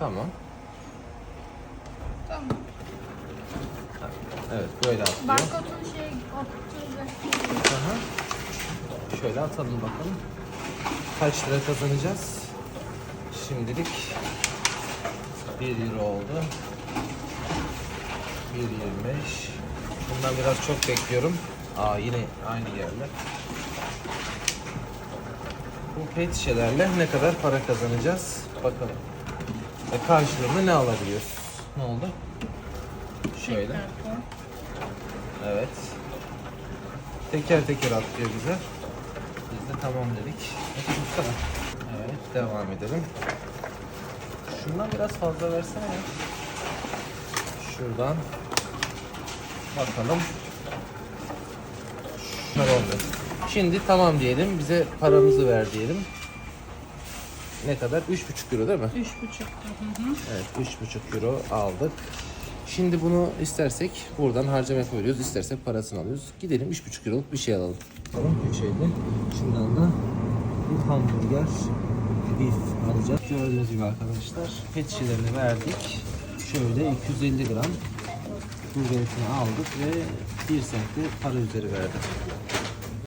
Tamam. Tamam. Evet böyle atlıyor. Barkodun şey 35 Aha. Şöyle atalım bakalım. Kaç lira kazanacağız? Şimdilik 1 euro oldu. 1.25. Bundan biraz çok bekliyorum. Aa yine aynı yerler. Bu pet şişelerle ne kadar para kazanacağız? Bakalım. Ve karşılığında ne alabiliyoruz? Ne oldu? Şöyle. Evet. Teker teker atlıyor bize. Biz de tamam dedik. Evet devam edelim. Şundan biraz fazla versene ya. Şuradan. Bakalım. Şunlar oldu. Şimdi tamam diyelim. Bize paramızı ver diyelim. Ne kadar? 3,5 euro değil mi? 3,5. Hı hı. Evet 3,5 euro aldık. Şimdi bunu istersek buradan harcama koyuyoruz. istersek parasını alıyoruz. Gidelim 3,5 euroluk bir şey alalım. Tamam 3.50. Şundan da bir hamburger beef alacağız. Gördüğünüz gibi arkadaşlar pet şişelerini verdik. Şöyle 250 gram burgerisini aldık ve 1 sent de para üzeri verdik.